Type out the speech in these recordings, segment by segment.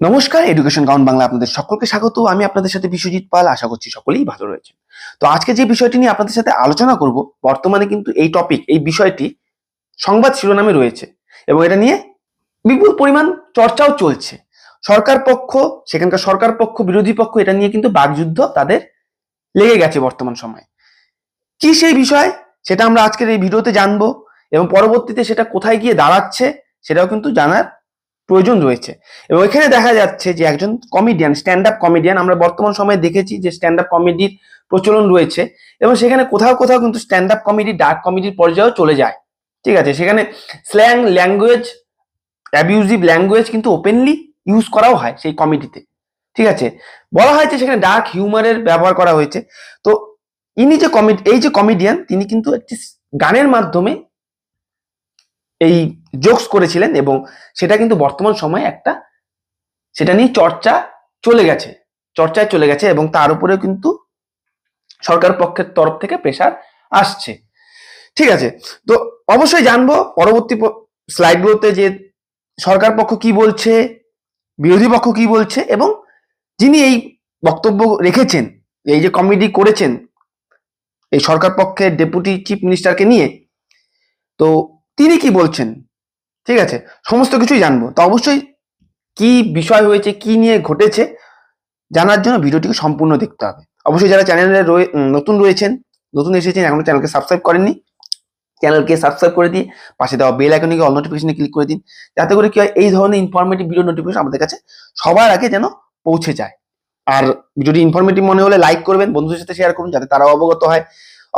নমস্কার education gown Bangla আপনাদের সকলকে স্বাগত। আমি আপনাদের সাথে বিশ্বজিৎ পাল, আশা করছি সকলেই ভালো রয়েছে তো আজকে যে বিষয়টি নিয়ে আপনাদের সাথে আলোচনা করব, বর্তমানে কিন্তু এই টপিক এই বিষয়টি সংবাদ শিরোনামে রয়েছে এবং এটা নিয়ে বিপুল পরিমাণ চর্চাও চলছে। সরকার পক্ষ, সেখানকার সরকার পক্ষ, বিরোধী পক্ষ, এটা নিয়ে কিন্তু বাকযুদ্ধ তাদের লেগে গেছে বর্তমান সময়ে। কি সেই বিষয়, সেটা আমরা আজকের এই ভিডিওতে জানব এবং পরবর্তীতে সেটা কোথায় গিয়ে দাঁড়াচ্ছে, সেটাও কিন্তু জানার প্রয়োজন রয়েছে। এবং এখানে দেখা যাচ্ছে যে একজন কমেডিয়ান স্ট্যান্ড আপ কমেডিয়ান আমরা বর্তমান সময়ে দেখেছি যে স্ট্যান্ড আপ কমেডির প্রচলন রয়েছে এবং সেখানে কোথাও কোথাও কিন্তু স্ট্যান্ড আপ কমেডি ডার্ক কমেডির পর্যায়েও চলে যায়। ঠিক আছে? সেখানে স্ল্যাং ল্যাঙ্গুয়েজ অ্যাবিউজিভ ল্যাঙ্গুয়েজ কিন্তু ওপেনলি ইউজ করাও হয় সেই কমেডিতে ঠিক আছে? বলা হয়েছে সেখানে ডার্ক হিউমারের ব্যবহার করা হয়েছে। তো ইনি যে কমেডি এই যে কমেডিয়ান তিনি কিন্তু একটি গানের মাধ্যমে এই জোকস করেছিলেন এবং সেটা কিন্তু বর্তমান সময়ে একটা সেটা নিয়ে চর্চা চলে গেছে, চর্চায় চলে গেছে এবং তার উপরে কিন্তু সরকার পক্ষের তরফ থেকে প্রেশার আসছে। ঠিক আছে, তো অবশ্যই জানব পরবর্তী স্লাইডগুলোতে যে সরকার পক্ষ কি বলছে, বিরোধী পক্ষ কি বলছে এবং যিনি এই বক্তব্য রেখেছেন, এই যে কমিটি করেছেন, এই সরকার পক্ষের ডেপুটি চিফ মিনিস্টারকে নিয়ে, তো তিনি কি বলছেন? ঠিক আছে, সমস্ত কিছুই জানব। তো অবশ্যই কি বিষয় হয়েছে, কি নিয়ে ঘটেছে, জানার জন্য ভিডিওটিকে সম্পূর্ণ দেখতে হবে। অবশ্যই যারা চ্যানেলে নতুন রয়েছেন, নতুন এসেছেন, এখনও চ্যানেলকে সাবস্ক্রাইব করেননি, চ্যানেলকে সাবস্ক্রাইব করে দিয়ে পাশে দেওয়া বেল আইকনে অল নোটিফিকেশনে ক্লিক করে দিন, যাতে করে কি হয়, এই ধরনের ইনফরমেটিভ ভিডিও নোটিফিকেশন আমাদের কাছে সবার আগে যেন পৌঁছে যায়। আর ভিডিওটি ইনফরমেটিভ মনে হলে লাইক করবেন, বন্ধুদের সাথে শেয়ার করুন, যাতে তারাও অবগত হয়।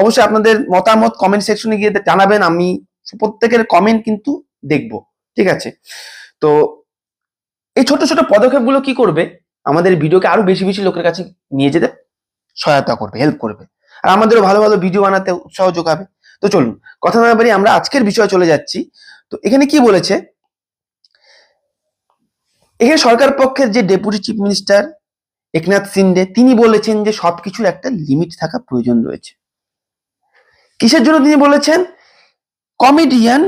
অবশ্যই আপনাদের মতামত কমেন্ট সেকশনে গিয়ে জানাবেন, আমি প্রত্যেকের কমেন্ট কিন্তু দেখব, ঠিক আছে? তো এই ছোট ছোট পদক্ষেপগুলো কি করবে? আমাদের ভিডিওকে আরও বেশি বেশি লোকের কাছে নিয়ে যেতে সহায়তা করবে হেল্প করবে। আর আমাদেরও ভালো ভালো ভিডিও বানাতে উৎসাহ যোগাবে। তো চলুন, কথা না বাড়ি আমরা আজকের বিষয়ে চলে যাচ্ছি। তো এখানে কি বলেছে? এখানে সরকার পক্ষের যে deputy chief minister Eknath Shinde, তিনি বলেছেন যে সবকিছুর একটা লিমিট থাকা প্রয়োজন রয়েছে। কিসের জন্য তিনি বলেছেন? কমেডিয়ান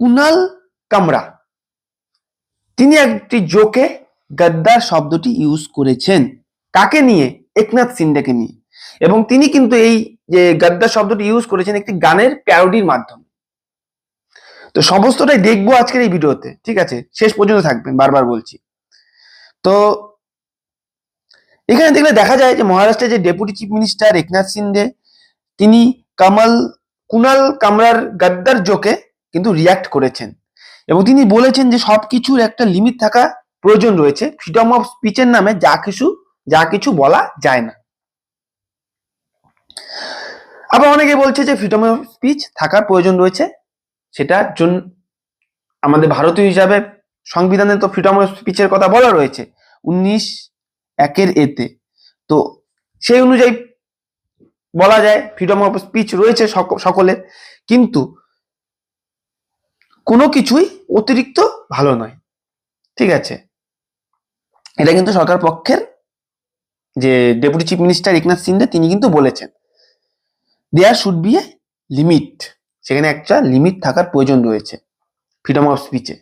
কুনাল কামরা। তিনি একটি জোকে গদ্দার শব্দটি ইউজ করেছেন। কাকে নিয়ে? একনাথ সিন্ডেকে নিয়ে। এবং তিনি কিন্তু এই যে গদ্দার শব্দটি ইউজ করেছেন একটি গানের প্যারোডির মাধ্যমে। তো সমস্তটাই দেখব আজকের এই ভিডিওতে, ঠিক আছে? শেষ পর্যন্ত থাকবেন, বারবার বলছি। তো এখানে দেখলে দেখা যায় যে মহারাষ্ট্রের যে deputy chief minister Eknath Shinde, তিনি কামাল কুনাল কামরার গাদ্দার জোকে কিন্তু রিয়াক্ট করেছেন। এবং তিনি বলেছেন যে সব কিছুর একটা লিমিট থাকা প্রয়োজন রয়েছে। ফ্রিডম অফ স্পিচের নামে যা কিছু যা কিছু বলা যায় না। আবার অনেকে বলছে যে ফ্রিডম অফ স্পিচ থাকার প্রয়োজন রয়েছে। সেটার জন্য আমাদের ভারতীয় হিসাবে সংবিধানে তো ফ্রিডম অফ স্পিচের কথা বলা রয়েছে। উনিশ একের এতে। তো সেই অনুযায়ী বলা যায় ফ্রিডম অফ স্পিচ রয়েছে সক- সকলের। কিন্তু কোনো কিছুই অতিরিক্ত ভালো নয়। ঠিক আছে? এটা কিন্তু সরকার পক্ষের যে deputy chief minister Eknath Shinde তিনি কিন্তু বলেছেন। There should be a limit সেখানে একটা লিমিট থাকার প্রয়োজন রয়েছে ফ্রিডম অফ স্পিচে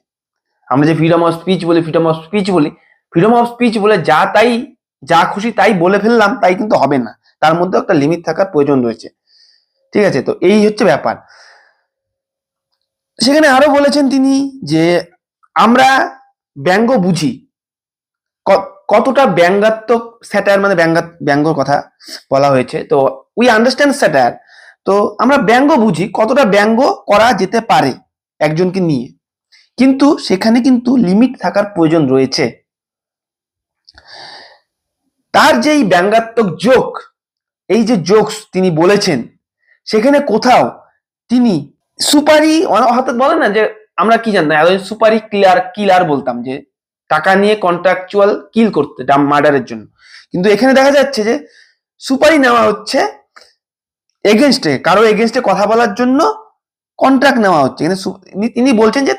আমরা যে ফ্রিডম অফ স্পিচ বলি ফ্রিডম অফ স্পিচ বলি ফ্রিডম অফ স্পিচ বলে যা তাই, যা খুশি তাই বলে ফেললাম, তাই কিন্তু হবে না। তার মধ্যে একটা লিমিট থাকার প্রয়োজন রয়েছে। ঠিক আছে, তো এই হচ্ছে ব্যাপার। সেখানে আরও বলেছেন তিনি যে আমরা ব্যঙ্গ বুঝি। কতটা ব্যঙ্গাত্মক স্যাটার মানে ব্যঙ্গা, ব্যঙ্গর কথা বলা হয়েছে। তো উই আন্ডারস্ট্যান্ড স্যাটার। তো আমরা ব্যঙ্গ বুঝি, কতটা ব্যঙ্গ করা যেতে পারে একজনকে নিয়ে। কিন্তু সেখানে কিন্তু লিমিট থাকার প্রয়োজন রয়েছে। তার যেই ব্যঙ্গাত্মক জোক এই যে জোকস তিনি বলেছেন, সেখানে কোথাও তিনি সুপারি হঠাৎ বলেন না যে আমরা কি জানতাম এতদিন সুপারি কিলার কিলার বলতাম যে টাকা নিয়ে কন্ট্রাকচুয়াল কিল করতে মার্ডারের জন্য। কিন্তু এখানে দেখা যাচ্ছে যে সুপারি নেওয়া হচ্ছে এগেনস্টে কারও এগেনস্টে কথা বলার জন্য কন্ট্রাক্ট নেওয়া হচ্ছে। তিনি বলছেন যে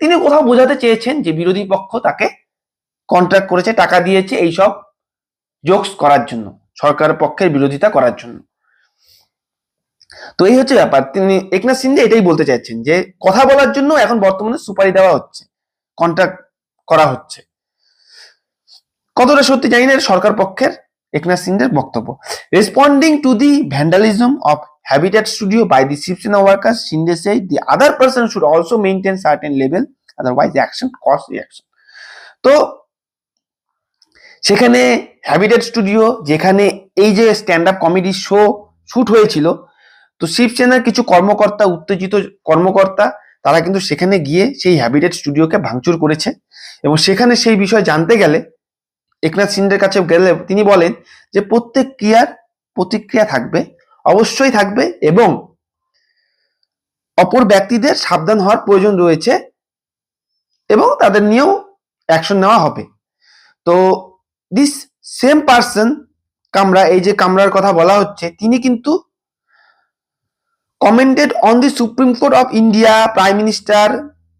তিনি কোথাও বোঝাতে চেয়েছেন যে বিরোধী পক্ষ তাকে কন্ট্রাক্ট করেছে, টাকা দিয়েছে, এইসব জোকস করার জন্য। সরকার পক্ষের বিরোধিতা করার জন্য। তো এই হচ্ছে ব্যাপার। তিনি একনাথ সিন্ধে এটাই বলতে চাইছেন যে, কথা বলার জন্য এখন বর্তমানে সুপারি দেওয়া হচ্ছে কন্ট্রাক্ট করা হচ্ছে। কতটা সত্যি জানি না সরকার পক্ষের একনাথ সিন্ডের বক্তব্য। Responding to the vandalism of habitat studio by the Shiv Sena workers Shinde say the other person should also maintain certain level otherwise action cause reaction তো সেখানে হ্যাবিটেট স্টুডিও যেখানে এই যে stand up comedy show shoot হয়েছিল, তো শিবসেনার কিছু কর্মকর্তা, উত্তেজিত কর্মকর্তা, তারা কিন্তু সেখানে গিয়ে সেই হ্যাবিটেট স্টুডিওকে ভাঙচুর করেছে। এবং সেখানে সেই বিষয় জানতে গেলে একনাথ সিন্ডের কাছে গেলে তিনি বলেন যে প্রত্যেক ক্রিয়ার প্রতিক্রিয়া থাকবে, অবশ্যই থাকবে এবং অপর ব্যক্তিদের সাবধান হওয়ার প্রয়োজন রয়েছে এবং তাদের নিয়েও অ্যাকশন নেওয়া হবে। তো দিস সেম পার্সন কামরা, এই যে কামরার কথা বলা হচ্ছে, তিনি কিন্তু commented on the supreme court of India prime minister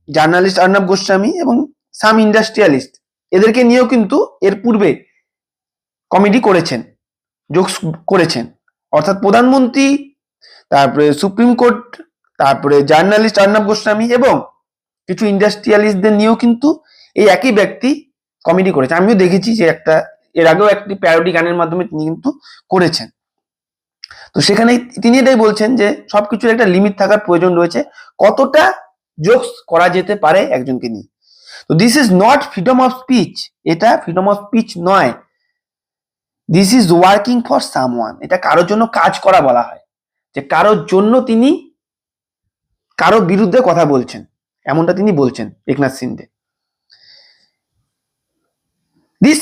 journalist Arnab Goswami এবং সাম ইন্ডাস্ট্রিয়ালিস্ট এদেরকে নিয়েও কিন্তু এর পূর্বে কমেডি করেছেন জোকস করেছেন। অর্থাৎ প্রধানমন্ত্রী, তারপরে সুপ্রিম কোর্ট তারপরে জার্নালিস্ট অর্ণব গোস্বামী এবং কিছু ইন্ডাস্ট্রিয়ালিস্টদের নিয়েও কিন্তু এই একই ব্যক্তি কমেডি করেছে। আমিও দেখেছি যে একটা, এর আগেও একটি প্যারোডি গানের মাধ্যমে তিনি কিন্তু করেছেন। তো সেখানে তিনি এটাই বলছেন যে, সবকিছুর একটা লিমিট থাকার প্রয়োজন রয়েছে। কতটা জোকস করা যেতে পারে একজনকে নিয়ে? তো this is not freedom of speech এটা ফ্রিডম অফ স্পিচ নয়। This is working for someone এটা কারোর জন্য কাজ করা বলা হয়। যে কারোর জন্য তিনি কারও বিরুদ্ধে কথা বলছেন। এমনটা তিনি বলছেন, Eknath Shinde this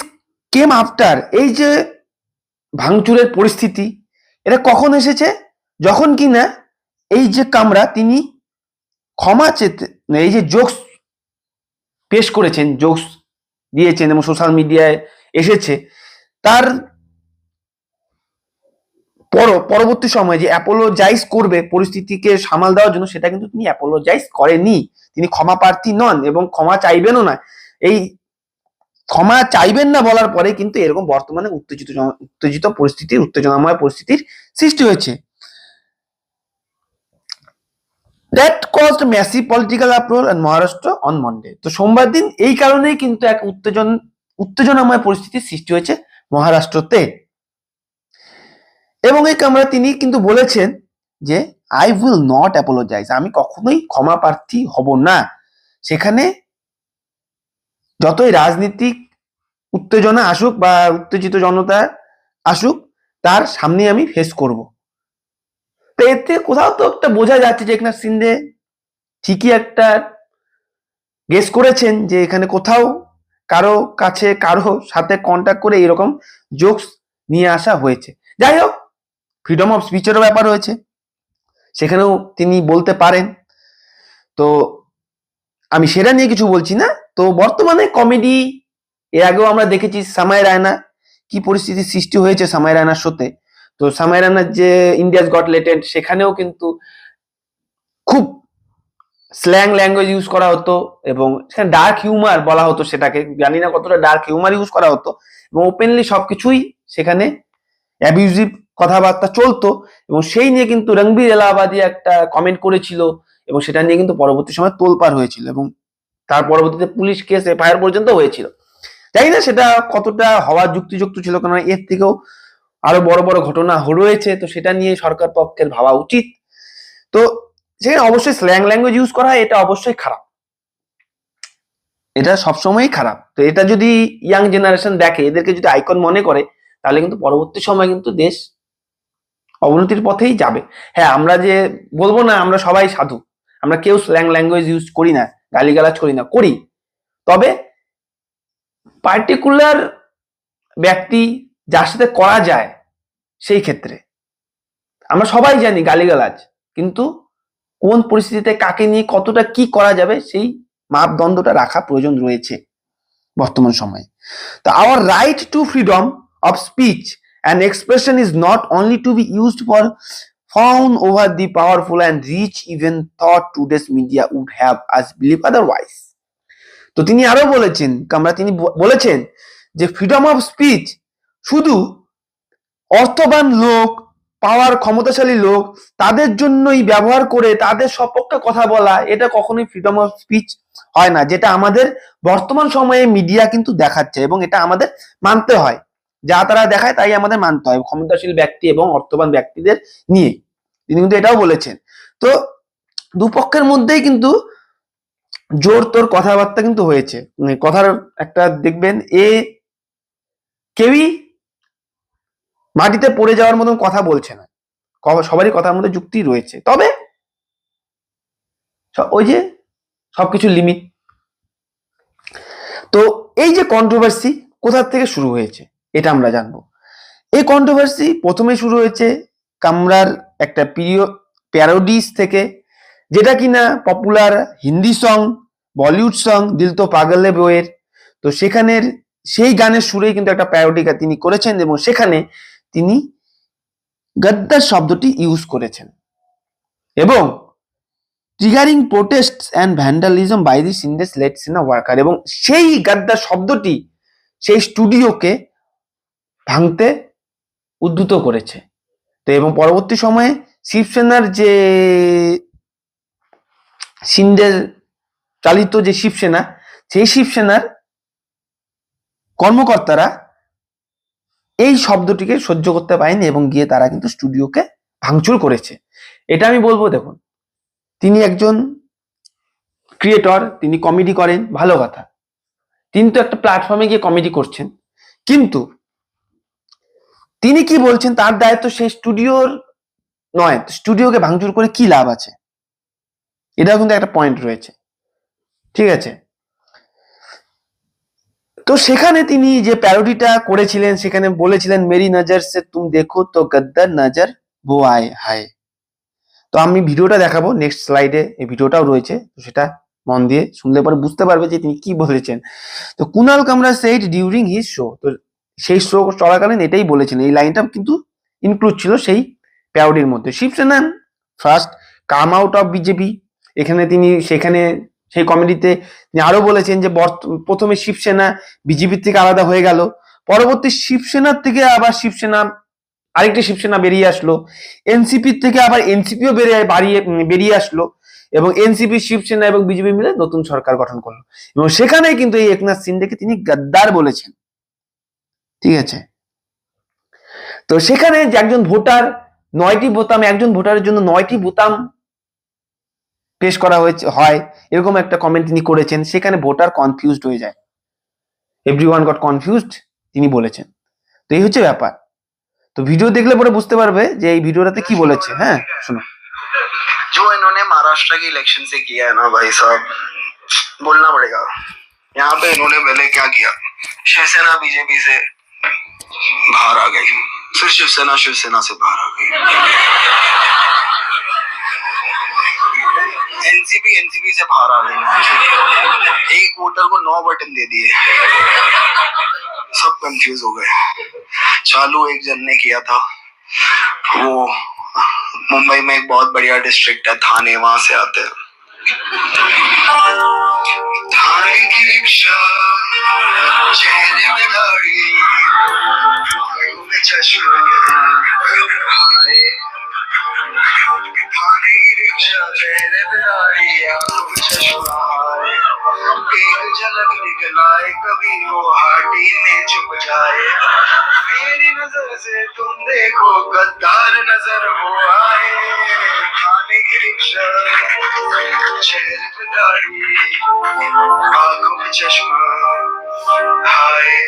came after এই যে ভাঙচুরের পরিস্থিতি এটা কখন এসেছে? যখন কিনা এই যে কামরা তিনি ক্ষমা চেতে, এই যে জোকস পেশ করেছেন জোকস দিয়েছেন এবং সোশ্যাল মিডিয়ায় এসেছে, তার পর, পরবর্তী সময়ে যে অ্যাপোলোজাইজ করবে পরিস্থিতিকে সামাল দেওয়ার জন্য, সেটা কিন্তু তিনি অ্যাপোলোজাইজ করেনি। তিনি ক্ষমা প্রার্থী নন এবং ক্ষমা চাইবেনও না। এই ক্ষমা চাইবেন না বলার পরে কিন্তু এরকম বর্তমানে উত্তেজিত উত্তেজিত পরিস্থিতির উত্তেজনাময় পরিস্থিতির সৃষ্টি হয়েছে। That caused massive political uproar and Maharashtra on Monday তো সোমবার দিন এই কারণেই কিন্তু এক উত্তেজন, উত্তেজনাময় পরিস্থিতির সৃষ্টি হয়েছে মহারাষ্ট্রতে। এবং এই কামরা তিনি কিন্তু বলেছেন যে আই উইল নট অ্যাপোলোজাইজ আমি কখনোই ক্ষমা প্রার্থী হব না। সেখানে যতই রাজনীতিক উত্তেজনা আসুক বা উত্তেজিত জনতা আসুক, তার সামনে আমি ফেস করব। তো এতে কোথাও তো একটা বোঝা যাচ্ছে যে একনাথ সিন্ধে ঠিকই একটা গেস করেছেন যে এখানে কোথাও কারও কাছে, কারও সাথে কন্ট্যাক্ট করে এরকম জোকস নিয়ে আসা হয়েছে। যাই হোক ফ্রিডম অফ স্পিচেরও ব্যাপার রয়েছে। সেখানেও তিনি বলতে পারেন। তো আমি সেটা নিয়ে কিছু বলছি না। তো বর্তমানে কমেডি এর আগেও আমরা দেখেছি সামাই রায়না, কি পরিস্থিতির সৃষ্টি হয়েছে সামাই রায়নার শোতে তো সামাই রায়নার যে ইন্ডিয়াস গট লেটেন্ট সেখানেও কিন্তু খুব স্ল্যাং ল্যাঙ্গুয়েজ ইউজ করা হতো এবং সেখানে ডার্ক হিউমার বলা হতো সেটাকে। জানি না কতটা ডার্ক হিউমার ইউজ করা হতো এবং ওপেনলি সবকিছুই সেখানে অ্যাবিউজিভ কথাবার্তা চলতো এবং সেই নিয়ে কিন্তু রণবীর এলাহাবাদী একটা কমেন্ট করেছিল এবং সেটা নিয়ে কিন্তু পরবর্তী সময় তোলপার হয়েছিল এবং তার পরবর্তীতে পুলিশ কেস এফআইআর পর্যন্ত হয়েছিল। জানি না সেটা কতটা হওয়ার যুক্তিযুক্ত ছিল কারণ এর থেকেও আরও বড় বড় ঘটনা রয়েছে, তো সেটা নিয়ে সরকার পক্ষের ভাবা উচিত। তো সেখানে অবশ্যই স্ল্যাং ল্যাঙ্গুয়েজ ইউজ করা এটা অবশ্যই খারাপ। এটা সবসময়ই খারাপ। তো এটা যদি ইয়াং জেনারেশন দেখে, এদেরকে যদি আইকন মনে করে, তাহলে কিন্তু পরবর্তী সময় কিন্তু দেশ অবনতির পথেই যাবে। হ্যাঁ আমরা যে বলব না, আমরা সবাই সাধু। আমরা কেউ স্ল্যাং ল্যাঙ্গুয়েজ ইউজ করি না। গালিগালাজ করি না, করি। তবে পার্টিকুলার ব্যক্তি যার সাথে করা যায়, সেই ক্ষেত্রে। আমরা সবাই জানি গালিগালাজ, কিন্তু কোন পরিস্থিতিতে কাকে নিয়ে কতটা কি করা যাবে, সেই মাপদণ্ডটা রাখা প্রয়োজন রয়েছে বর্তমান সময়ে। তো our right to freedom of speech and expression is not only to be used for found over the powerful and rich even thought today's media would have us believe otherwise তো তিনি আরও বলেছেন কামরা তিনি বলেছেন যে ফ্রিডম অফ স্পিচ শুধু অর্থবান লোক পাওয়ার ক্ষমতাশালী লোক, তাদের জন্যই ব্যবহার করে তাদের সপক্ষে কথা বলা, এটা কখনোই ফ্রিডম অফ স্পিচ হয় না, যেটা আমাদের বর্তমান সময়ে মিডিয়া কিন্তু দেখাচ্ছে এবং এটা আমাদের মানতে হয়। যা তারা দেখায় তাই আমাদের মানতে হয়, ক্ষমতাশীল ব্যক্তি এবং অর্থবান ব্যক্তিদের নিয়ে। তিনি কিন্তু এটাও বলেছেন। তো দুপক্ষের মধ্যেই কিন্তু জোর তোর কথাবার্তা কিন্তু হয়েছে। কথার একটা দেখবেন, এ কেউই মাটিতে পড়ে যাওয়ার মতন কথা বলছে না। সবারই কথার মধ্যে যুক্তি রয়েছে। তবে ওই যে সবকিছু লিমিট তো এই যে কন্ট্রোভার্সি কোথা থেকে শুরু হয়েছে, এটা আমরা জানব। এই কন্ট্রোভার্সি প্রথমে শুরু হয়েছে কামরার একটা প্রিয় প্যারোডিস থেকে, যেটা কিনা popular Hindi song Bollywood song Dil To পাগলে বইয়ের তো সেখানের, সেই গানের সুরেই কিন্তু একটা প্যারোডি তিনি করেছেন এবং সেখানে তিনি গদ্দার শব্দটি ইউজ করেছেন। এবং triggering protest and vandalism by this সিন্ডেস লেট সিনা ওয়ার্কার এবং সেই গাদ্দার শব্দটি সেই স্টুডিওকে ভাঙতে উদ্ধুত করেছে। তো এবং পরবর্তী সময়ে শিবসেনার যে সিন্ডের চালিত যে শিবসেনা, সেই শিবসেনার কর্মকর্তারা এই শব্দটিকে সহ্য করতে পারেনি এবং গিয়ে তারা কিন্তু স্টুডিওকে ভাঙচুর করেছে। এটা আমি বলব, দেখুন, তিনি একজন ক্রিয়েটর, তিনি কমেডি করেন, ভালো কথা। তিনি তো একটা প্ল্যাটফর্মে গিয়ে কমেডি করছেন। কিন্তু তিনি কি বলছেন? তার দায়িত্ব সেই স্টুডিওর নয়। স্টুডিওকে ভাঙচুর করে কি লাভ আছে? এটাও কিন্তু একটা পয়েন্ট রয়েছে। ঠিক আছে? তো সেখানে তিনি যে প্যারোডিটা করেছিলেন, সেখানে বলেছিলেন, মেরি নজর সে তুমি দেখো তো গদ্দার নজর বো আয় হায়। তো আমি ভিডিওটা দেখাবো নেক্সট স্লাইডে এই ভিডিওটাও রয়েছে। তো সেটা মন দিয়ে শুনলে পরে বুঝতে পারবে যে তিনি কি বলেছেন। তো কুনাল কামরা সেইড ডিউরিং হিজ শো তো সেই শো চলাকালীন এটাই বলেছিলেন এই লাইনটা কিন্তু ইনক্লুড ছিল সেই প্যারোডির মধ্যে। Shiv Sena first come out of BJP এখানে তিনি, সেখানে সেই কমেডিতে তিনি আরও বলেছেন যে প্রথমে শিবসেনা বিজেপির থেকে আলাদা হয়ে গেল। পরবর্তী শিবসেনার থেকে আবার শিবসেনা, আরেকটি শিবসেনা বেরিয়ে আসলো। এনসিপির থেকে আবার এনসিপিও বেরিয়ে বাড়িয়ে বেরিয়ে আসলো। এবং এনসিপি শিবসেনা এবং বিজেপি মিলে নতুন সরকার গঠন করল। এবং সেখানে কিন্তু এই একনাথ সিন্ডেকে তিনি গাদ্দার বলেছেন। ঠিক আছে তো সেখানে যে একজন ভোটার নয়টি বোতাম একজন ভোটারের জন্য নয়টি বোতাম পেশ করা হয়েছে হয় এরকম একটা কমেন্ট তিনি করেছেন সেখানে ভোটার কনফিউজড হয়ে যায় এভরি ওয়ান গট কনফিউজড তিনি বলেছেন তো এই হচ্ছে ব্যাপার তো ভিডিও দেখলে পরে বুঝতে পারবে যে এই ভিডিওটাতে কি বলেছে হ্যাঁ শোনো जो इन्होंने महाराष्ट्र के इलेक्शन से किया है ना भाई साहब बोलना पड़ेगा यहाँ पे इन्होंने पहले क्या किया शिवसेना बीजेपी से बाहर आ गई। फिर शिवसेना शिवसेना से बाहर आ गई। एनसीपी एनसीपी से बाहर आ गई। एक वोटर को नौ बटन दे दिए। सब कंफ्यूज हो गए। चालू एक जन ने किया था। वो मुंबई में एक बहुत बढ़िया डिस्ट्रिक्ट है, थाने वहाँ से आते हैं। की रिक्शा चेहरे में दाढ़ी में चश्मा हाय की रिक्शा चेहरे में दाढ़ी आँखों चश्मा हाय एक झलक दिखलाए कभी वो हाटी में छुप जाए मेरी नज़र से तुम देखो गद्दार नज़र वो आए खाने की रिक्शा चेहरे पे दाढ़ी आंखों में चश्मा हाय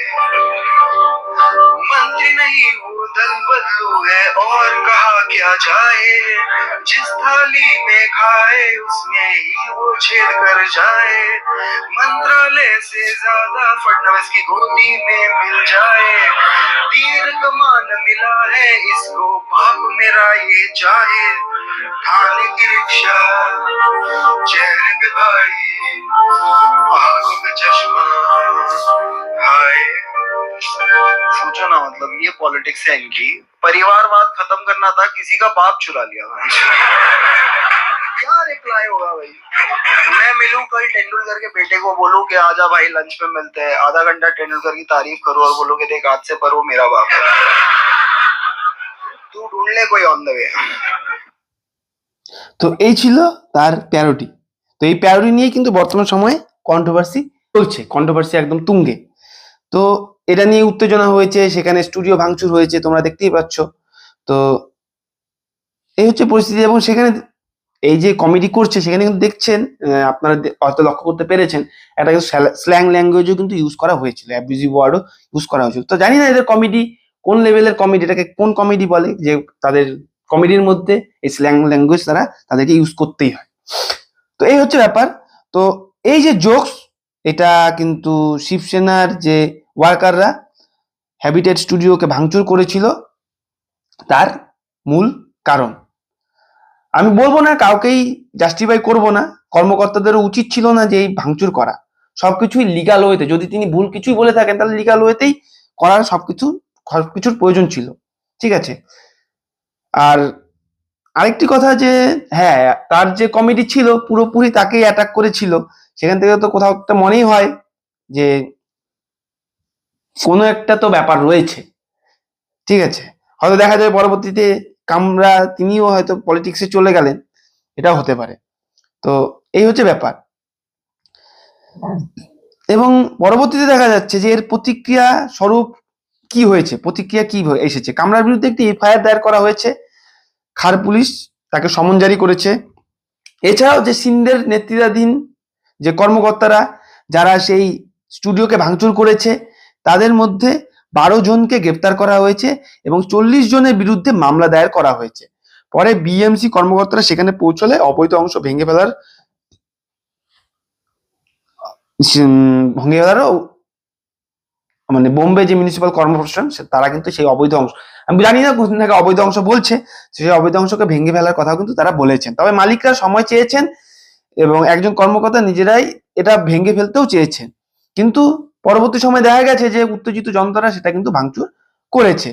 मंत्री नहीं, वो दल बदलू है। और कहा क्या जाए? जिस थाली में खाए, उसमें ही वो छेद कर जाए। मंत्रालय से ज़्यादा फडनवीस की गोदी में मिल जाए। तीर कमान मिला है, इसको बाप मेरा ये चाहे। थाने की रिक्शा चेहरे पे दाढ़ी आँखों चश्मा, हाय। सोचो ना मतलब ये पॉलिटिक्स है इनकी परिवारवाद खत्म करना था किसी का बाप चुरा लिया क्या रिप्लाई होगा भाई मैं मिलूं कल तेंदुलकर के बेटे को बोलूं कि आजा भाई लंच पे मिलते हैं आधा घंटा तेंदुलकर की तारीफ करूं और बोलूं कि देख आज से पर वो मेरा बाप है तू ढूंढ ले कोई ऑन द वे তো এই ছিল তার প্যারোটি তো এই প্যারোটি নিয়ে কিন্তু বর্তমান সময়ে কন্ট্রোভার্সি চলছে কন্ট্রোভার্সি একদম তুঙ্গে তো এটা নিয়ে উত্তেজনা হয়েছে, সেখানে স্টুডিও ভাঙচুর হয়েছে, তোমরা দেখতেই পাচ্ছ। তো এই হচ্ছে পরিস্থিতি এবং সেখানে এই যে কমেডি করছে, সেখানে কিন্তু দেখছেন আপনারা হয়তো লক্ষ্য করতে পেরেছেন, একটা কিন্তু স্ল্যাং ল্যাঙ্গুয়েজও কিন্তু ইউজ করা হয়েছিল অ্যাবিউজিভ ওয়ার্ডও ইউজ করা হয়েছিল। তো জানি না এদের কমেডি কোন লেভেলের কমেডি এটাকে কোন কমেডি বলে, যে তাদের কমেডির মধ্যে এই স্ল্যাং ল্যাঙ্গুয়েজ তারা তাদেরকে ইউজ করতেই হয়। তো এই হচ্ছে ব্যাপার। তো এই যে জোকস এটা কিন্তু শিবসেনার যে ওয়ার্কাররা হ্যাবিটেট স্টুডিওকে ভাঙচুর করেছিল তার মূল কারণ। আমি বলব না, কাউকেই জাস্টিফাই করব না, কর্মকর্তাদেরও উচিত ছিল না যে এই ভাঙচুর করা। সবকিছুই লিগাল ওয়েতে যদি তিনি ভুল কিছুই বলে থাকেন, তাহলে লিগাল ওয়েতেই করার সবকিছু, সবকিছুর প্রয়োজন ছিল। ঠিক আছে? আর আরেকটি কথা যে হ্যাঁ তার যে কমিটি ছিল, পুরোপুরি তাকেই অ্যাটাক করেছিল, সেখান থেকে তো কোথাও একটা মনেই হয় যে কোনো একটা তো ব্যাপার রয়েছে। ঠিক আছে? হয়তো দেখা যায় পরবর্তীতে কামরা তিনিও হয়তো পলিটিক্সে চলে গেলেন। এটাও হতে পারে। তো এই হচ্ছে ব্যাপার। এবং পরবর্তীতে দেখা যাচ্ছে যে এর প্রতিক্রিয়া স্বরূপ কি হয়েছে? প্রতিক্রিয়া কি এসেছে? কামরার বিরুদ্ধে একটি এফআইআর দায়ের করা হয়েছে। খার পুলিশ তাকে সমন জারি করেছে। এছাড়াও যে সিন্ডের নেতৃত্বাধীন যে কর্মকর্তারা, যারা সেই স্টুডিওকে ভাঙচুর করেছে তাদের মধ্যে বারো জনকে গ্রেপ্তার করা হয়েছে এবং চল্লিশ জনের বিরুদ্ধে মামলা দায়ের করা হয়েছে। পরে বিএমসি কর্মকর্তারা সেখানে পৌঁছলে অবৈধ অংশ ভেঙে ফেলার ভেঙে ফেলারও মানে বোম্বে যে মিউনিসিপাল কর্পোরেশন তারা কিন্তু সেই অবৈধ অংশ, আমি জানি না কোথা থেকে অবৈধ অংশ বলছে, সেই অবৈধ অংশকে ভেঙে ফেলার কথাও কিন্তু তারা বলেছেন। তবে মালিকরা সময় চেয়েছেন এবং একজন কর্মকর্তা নিজেরাই এটা ভেঙে ফেলতেও চেয়েছেন। কিন্তু পরবর্তী সময় দেখা গেছে যে উত্তেজিত জনতারা সেটা কিন্তু ভাঙচুর করেছে।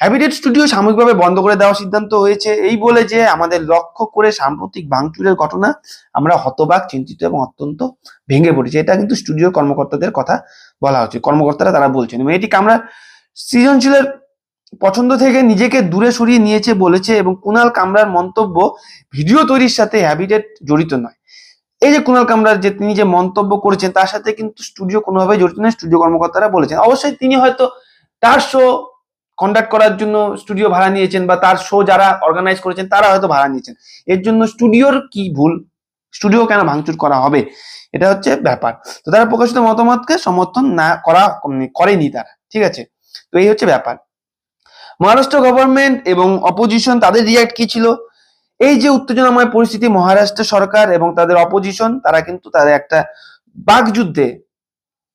হ্যাবিটেট স্টুডিও সাময়িকভাবে বন্ধ করে দেওয়ার সিদ্ধান্ত হয়েছে। এই বলে যে আমাদের লক্ষ্য করে সাম্প্রতিক ভাঙচুরের ঘটনা আমরা হতবাক, চিন্তিত এবং অত্যন্ত ভেঙে পড়েছি। এটা কিন্তু স্টুডিও কর্মকর্তাদের কথা বলা হচ্ছে। কর্মকর্তারা তারা বলছেন, এবং এটি আমরা সৃজনশীলের পছন্দ থেকে নিজেকে দূরে সরিয়ে নিয়েছে বলেছে, এবং কুনাল কামরার মন্তব্য ভিডিও তৈরির সাথে হ্যাবিটেট জড়িত নয়। এই যে কুনাল কামরার যে তিনি যে মন্তব্য করেছেন, তার সাথে কিন্তু স্টুডিও কোনোভাবে জড়িত নয় স্টুডিও কর্মকর্তারা বলেছেন। অবশ্যই তিনি হয়তো তার শো কন্ডাক্ট করার জন্য স্টুডিও ভাড়া নিয়েছেন বা তার শো যারা অর্গানাইজ করেছেন, তারা হয়তো ভাড়া নিয়েছেন। এর জন্য স্টুডিওর কি ভুল? স্টুডিও কেন ভাঙচুর করা হবে? এটা হচ্ছে ব্যাপার। তো তারা প্রকাশিত মতামতকে সমর্থন না করা করেনি তারা, ঠিক আছে? তো এই হচ্ছে ব্যাপার। মহারাষ্ট্র গভর্নমেন্ট এবং অপোজিশন তাদের রিয়াক্ট কি ছিল? এই যে উত্তেজনাময় পরিস্থিতি মহারাষ্ট্র সরকার এবং তাদের অপোজিশন তারা কিন্তু তাদের একটা বাক যুদ্ধে,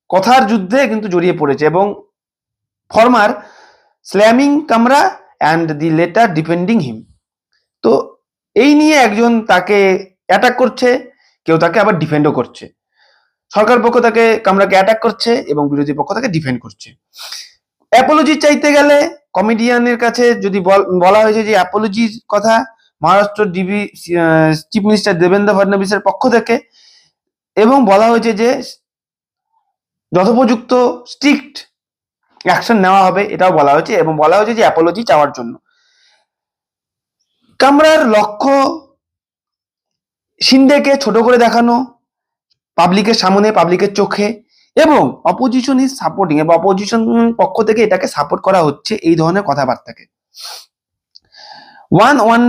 কথার যুদ্ধে কিন্তু জড়িয়ে পড়েছে এবং ফরমার স্ল্যামিং কামরা and the latter depending him তো এই নিয়ে একজন তাকে অ্যাটাক করছে, কেউ তাকে আবার ডিফেন্ডও করছে। সরকার পক্ষ তাকে, কামরাকে অ্যাটাক করছে এবং বিরোধী পক্ষ তাকে ডিফেন্ড করছে। অ্যাপোলজি চাইতে গেলে কমেডিয়ানের কাছে যদি বল- বলা হয়েছে যে অ্যাপোলজির কথা মহারাষ্ট্র ডিবি চিফ মিনিস্টার দেবেন্দ্র ফডনবিসের পক্ষ থেকে এবং বলা হয়েছে যে যথোপযুক্ত স্ট্রিক্ট অ্যাকশন নেওয়া হবে, এটাও বলা হয়েছে এবং বলা হয়েছে যে অ্যাপোলজি চাওয়ার জন্য। কামরার লক্ষ্য সিন্ডেকে ছোট করে দেখানো পাবলিকের সামনে পাবলিকের চোখে এবং অপোজিশন ইজ সাপোর্টিং এবং অপোজিশন পক্ষ থেকে এটাকে সাপোর্ট করা হচ্ছে এই ধরনের কথাবার্তাকে। One one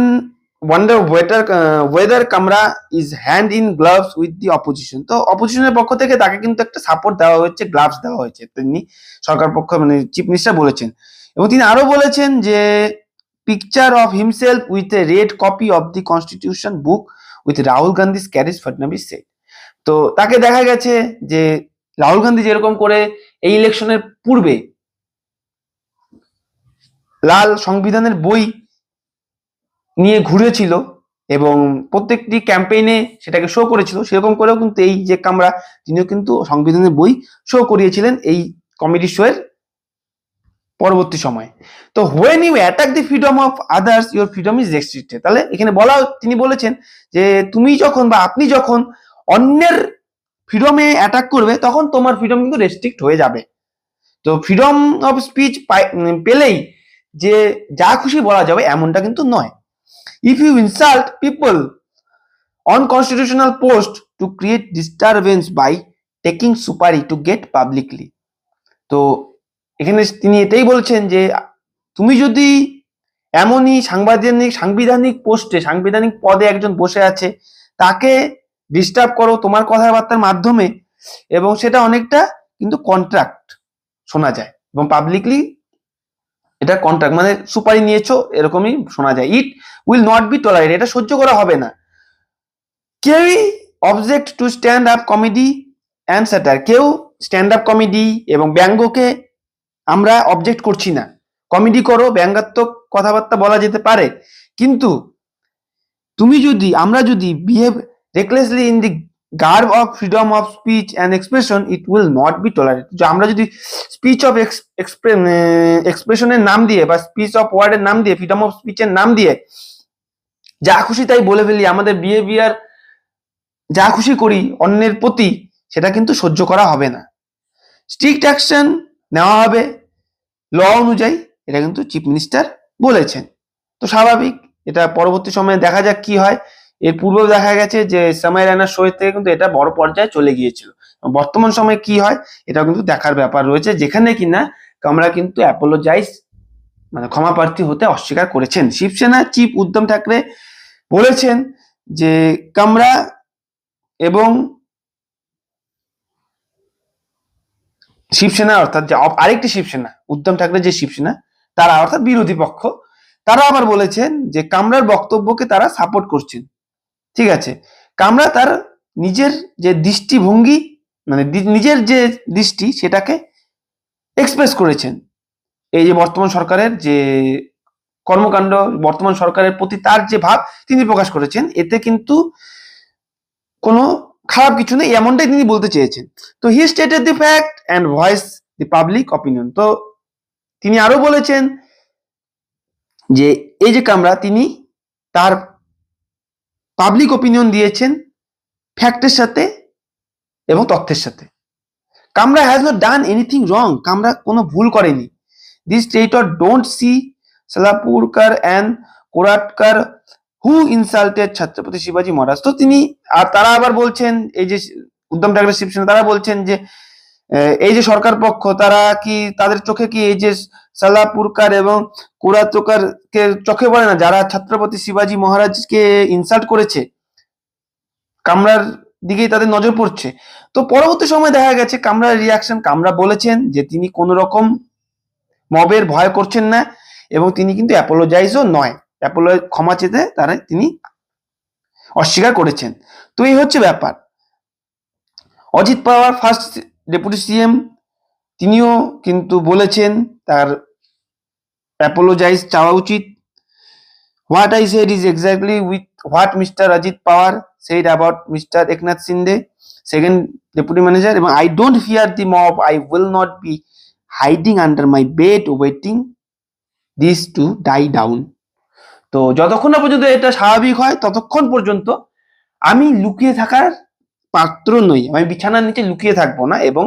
wonder waiter weather Kamra is hand in gloves with the opposition তো অপোজিশনের পক্ষ থেকে তাকে কিন্তু একটা সাপোর্ট দেওয়া হয়েছে গ্লাভস দেওয়া হয়েছে। তিনি সরকার পক্ষ মানে চিফ মিনিস্টার বলেছেন। এবং তিনি আরও বলেছেন যে picture of himself with a red copy of the constitution book with Rahul Gandhi carriage Fadnavis said তো তাকে দেখা গেছে যে রাহুল গান্ধী যেরকম করে এই ইলেকশনের পূর্বে লাল সংবিধানের বই নিয়ে ঘুরেছিল এবং প্রত্যেকটি ক্যাম্পেইনে সেটাকে শো করেছিল। সেরকম করেও কিন্তু এই যে কামরা, তিনিও কিন্তু সংবিধানের বই শো করিয়েছিলেন এই কমেডি শো এর পরবর্তী সময়। তো when you attack the freedom of others your freedom is restricted তাহলে এখানে বলা, তিনি বলেছেন যে তুমি যখন বা আপনি যখন অন্যের ফ্রিডমে অ্যাটাক করবে, তখন তোমার ফ্রিডম কিন্তু রেস্ট্রিক্ট হয়ে যাবে। তো ফ্রিডম অফ স্পিচ পেলেই যে যা খুশি বলা যাবে, এমনটা কিন্তু নয়। If you insult people on constitutional post to create disturbance by taking supari to get publicly তো এখানে তিনি এটাই বলছেন যে, তুমি যদি এমনই সাংবিধানিক সাংবিধানিক পোস্টে সাংবিধানিক পদে একজন বসে আছে, তাকে ডিস্টার্ব করো তোমার কথাবার্তার মাধ্যমে, এবং সেটা অনেকটা কিন্তু কন্ট্রাক্ট শোনা যায়, এবং পাবলিকলি এটা কন্ট্রাক্ট মানে সুপারি নিয়েছো, এরকমই শোনা যায়। It will not be tolerate এটা সহ্য করা হবে না। কেউই object to stand up comedy and satire কেউ স্ট্যান্ড আপ কমেডি এবং ব্যঙ্গকে আমরা অবজেক্ট করছি না। কমেডি করো, ব্যঙ্গাত্মক কথাবার্তা বলা যেতে পারে। কিন্তু তুমি যদি, আমরা যদি behave recklessly in the garb of freedom of speech and expression it will not be tolerate আমরা যদি স্পিচ অফ এক্সপ্রেশনের নাম দিয়ে বা স্পিচ অফ ওয়ার্ডের নাম দিয়ে ফ্রিডম অফ স্পিচের নাম দিয়ে যা খুশি তাই বলে ফেলি, আমাদের বিহেভিয়ার যা খুশি করি অন্যের প্রতি, সেটা কিন্তু সহ্য করা হবে না। স্ট্রিক্ট অ্যাকশন নেওয়া হবে ল অনুযায়ী, এটা কিন্তু চিফ মিনিস্টার বলেছেন। তো স্বাভাবিক, এটা পরবর্তী সময়ে দেখা যাক কি হয়। এর পূর্বেও দেখা গেছে যে সময় রানার শো থেকে কিন্তু এটা বড় পর্যায়ে চলে গিয়েছিল। বর্তমান সময়ে কি হয় এটা কিন্তু দেখার ব্যাপার রয়েছে, যেখানে কিনা কামরা কিন্তু অ্যাপোলোজাইজ মানে ক্ষমা প্রার্থী হতে অস্বীকার করেছেন। শিবসেনা চিফ উদ্ধম ঠাকরে বলেছেন যে কামরা এবং শিবসেনা অর্থাৎ যে আরেকটি শিবসেনা উদ্ধম ঠাকরে যে শিবসেনা, তারা অর্থাৎ বিরোধী পক্ষ, তারা আবার বলেছেন যে কামরার বক্তব্যকে তারা সাপোর্ট করছেন। ঠিক আছে? কামরা তার নিজের যে দৃষ্টিভঙ্গি মানে নিজের যে দৃষ্টি সেটাকে এক্সপ্রেস করেছেন। এই যে বর্তমান সরকারের যে কর্মকাণ্ড, বর্তমান সরকারের প্রতি তার যে ভাব তিনি প্রকাশ করেছেন, এতে কিন্তু কোনো খারাপ কিছু নেই, এমনটাই তিনি বলতে চেয়েছেন। তো he stated the fact and voice the public opinion তো তিনি আরও বলেছেন যে, এই যে কামরা, তিনি তার পাবলিক ওপিনিয়ন দিয়েছেন ফ্যাক্টের সাথে এবং তথ্যের সাথে। Kamra has not done anything wrong Kamra কোনো ভুল করেনি। This traitor don't see Solapurkar and Koratkar who insulted Chhatrapati শিবাজি মহারাজ তো তিনি, আর তারা আবার বলছেন, এই যে উদ্যম ঠাকরে শিবসেনা তারা বলছেন যে এই যে সরকার পক্ষ, তারা কি, তাদের চোখে কি এই যে সালাপুরকার এবং কুরাতকার কে চোখে পড়ে না, যারা ছত্রপতি শিবাজি মহারাজকে ইনসাল্ট করেছে, কামরার দিকেই তাদের নজর পড়ছে। তো পরবর্তী সময় দেখা গেছে, কামরার রিয়াকশন কামরা বলেছেন যে তিনি কোন রকম মবের ভয় করছেন না এবং তিনি কিন্তু অ্যাপোলোজাইজও নয়। অ্যাপোলো ক্ষমা চেতে তারা তিনি অস্বীকার করেছেন। তো এই হচ্ছে ব্যাপার। Ajit Pawar first deputy CM তিনিও কিন্তু বলেছেন, তার অ্যাপোলোজাইজ চাওয়া উচিত। What I said is exactly with what mister Ajit Pawar said about mister Eknath Shinde second deputy manager এবং I don't fear the mob I will not be hiding under my bed waiting this to die down তো যতক্ষণ না পর্যন্ত এটা স্বাভাবিক হয়, ততক্ষণ পর্যন্ত আমি লুকিয়ে থাকার পাত্র নই। আমি বিছানার নিচে লুকিয়ে থাকব না এবং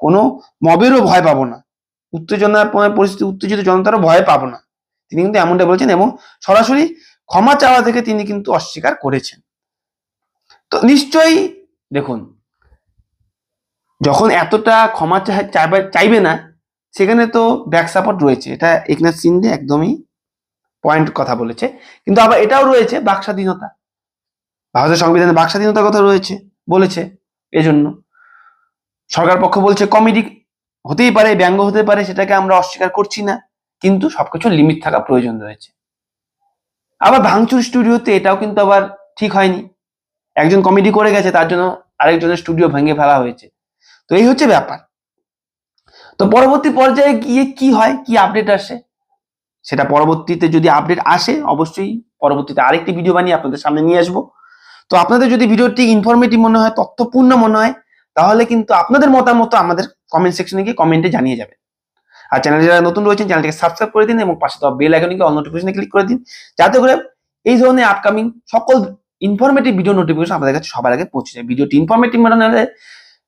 কোনো মবেরও ভয় পাবো না। উত্তেজনার পরিস্থিতি উত্তেজিত জনতারও ভয় পাবো না। তিনি কিন্তু এমনটা বলেছেন এবং সরাসরি ক্ষমা চাওয়া থেকে তিনি কিন্তু অস্বীকার করেছেন। তো নিশ্চয়ই দেখুন, যখন এতটা ক্ষমা চাইবে- না, সেখানে তো ব্যাক সাপোর্ট রয়েছে। এটা একনাথ সিন্ডে একদমই পয়েন্ট কথা বলেছে। কিন্তু আবার এটাও রয়েছে বাক স্বাধীনতা ভারতের সংবিধানে বাক স্বাধীনতার কথা রয়েছে, বলেছে। এজন্য সরকার পক্ষ বলছে কমেডি হতেই পারে, ব্যঙ্গ হতে পারে, সেটাকে আমরা অস্বীকার করছি না, কিন্তু সবকিছু লিমিট থাকা প্রয়োজন রয়েছে। আবার ভাঙচুর স্টুডিওতে এটাও কিন্তু আবার ঠিক হয়নি। একজন কমেডি করে গেছে, তার জন্য আরেকজনের স্টুডিও ভেঙে ফেলা হয়েছে। তো এই হচ্ছে ব্যাপার। তো পরবর্তী পর্যায়ে গিয়ে কি হয়, কি আপডেট আসে? সেটা পরবর্তীতে যদি আপডেট আসে, অবশ্যই পরবর্তীতে আরেকটি ভিডিও বানিয়ে আপনাদের সামনে নিয়ে আসব। তো আপনাদের যদি ভিডিওটি ইনফরমেটিভ মনে হয়, তথ্যপূর্ণ মনে হয়, তাহলে কিন্তু আপনাদের মতামত আমাদের কমেন্ট সেকশনে গিয়ে কমেন্টে জানিয়ে যাবেন আর চ্যানেলে যারা নতুন রয়েছেন চ্যানেলটিকে সাবস্ক্রাইব করে দিন এবং পাশে দেওয়া বেল আইকনে গিয়ে অল নোটিফিকেশনে ক্লিক করে দিন। যাতে করে এই ধরনের আপকামিং সকল ইনফরমেটিভ ভিডিও নোটিফিকেশন আপনাদের কাছে সবার আগে পৌঁছে যায়। ভিডিওটি ইনফরমেটিভ মনে হলে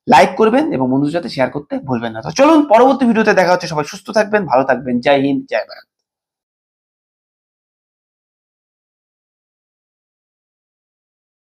লাইক করবেন এবং বন্ধুদের সাথে শেয়ার করতে ভুলবেন না। তো চলুন পরবর্তী ভিডিওতে দেখা হচ্ছে। সবাই সুস্থ থাকবেন, ভালো থাকবেন। জয় হিন্দ, জয় ভারত।